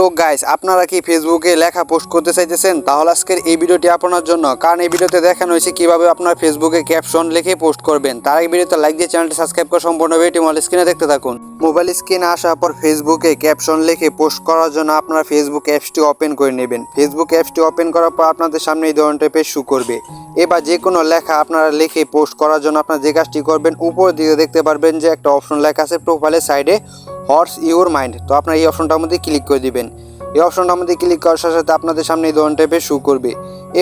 তো গাইস আপনারা কি ফেসবুকে লেখা পোস্ট করতে চাইতেছেন? তাহলে আজকের এই ভিডিওটি আপনার জন্য। কারণ এই ভিডিওতে দেখানো হয়েছে কীভাবে আপনার ফেসবুকে ক্যাপশন লিখে পোস্ট করবেন। তার এই ভিডিওতে লাইক দিয়ে চ্যানেলটি সাবস্ক্রাইব করে সম্পূর্ণ ভিডিও মোবাইল স্ক্রিনে দেখতে থাকুন। মোবাইল স্ক্রিনে আসার পর ফেসবুকে ক্যাপশন লিখে পোস্ট করার জন্য আপনারা ফেসবুক অ্যাপসটি ওপেন করে নেবেন। ফেসবুক অ্যাপসটি ওপেন করার পর আপনাদের সামনে এই ধরনের পেজ শু করবে। এবার যে কোনো লেখা আপনারা লিখে পোস্ট করার জন্য আপনারা যে কাজটি করবেন, উপরের দিকে দেখতে পারবেন যে একটা অপশন লেখা আছে প্রোফাইলের সাইডে হর্স ইউর মাইন্ড তো আপনারা এই অপশনটার মধ্যে ক্লিক করে দিবেন। এই অপশনটার মধ্যে ক্লিক করার সাথে সাথে আপনাদের সামনে এই ধরনের টাইপের শু করবে।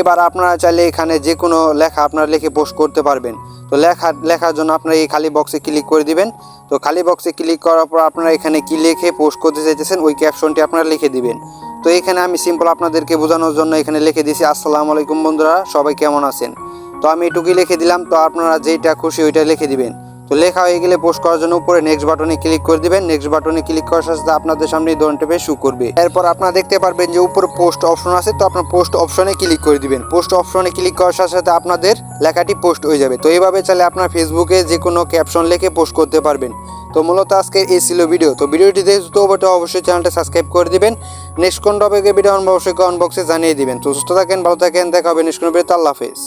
এবার আপনারা চাইলে এখানে যে কোনো লেখা আপনারা লিখে পোস্ট করতে পারবেন। তো লেখা, লেখার জন্য আপনারা এই খালি বক্সে ক্লিক করে দিবেন। তো খালি বক্সে ক্লিক করার পর আপনারা এখানে কী লিখে পোস্ট করতে চাইতেছেন, ওই ক্যাপশনটি আপনারা লিখে দিবেন। তো এখানে আমি সিম্পল আপনাদেরকে বোঝানোর জন্য এখানে লিখে দিয়েছি, আসসালামু আলাইকুম বন্ধুরা, সবাই কেমন আছেন? তো আমি এটুকুই লিখে দিলাম, তো আপনারা যেইটা খুশি ওইটা লিখে দিবেন। তো লেখা হয়ে গেলে পোস্ট করার জন্য উপরে নেক্সট বাটনে ক্লিক করে দিবেন। নেক্সট বাটনে ক্লিক করার সাথে সাথে আপনাদের সামনে এই ধরনটা বেশ শু করবে। এরপর আপনারা দেখতে পারবেন যে উপরে পোস্ট অপশন আছে, তো আপনার পোস্ট অপশনে ক্লিক করে দিবেন। পোস্ট অপশনে ক্লিক করার সাথে সাথে আপনাদের লেখাটি পোস্ট হয়ে যাবে। তো এইভাবে চাইলে আপনার ফেসবুকে যে কোনো ক্যাপশন লিখে পোস্ট করতে পারবেন। তো মূলত আজকে এই ছিল ভিডিও তো ভিডিওটি দেখে তো অবশ্যই অবশ্যই চ্যানেলটা সাবস্ক্রাইব করে দিবেন। নেক্সট কোন টপিকে ভিডিও অবশ্যই কমেন্ট বক্সে জানিয়ে দিবেন। তো সুস্থ থাকেন, ভালো থাকেন, দেখা হবে নেক্সট কোন ভিডিওতে আল্লাহ হাফেজ।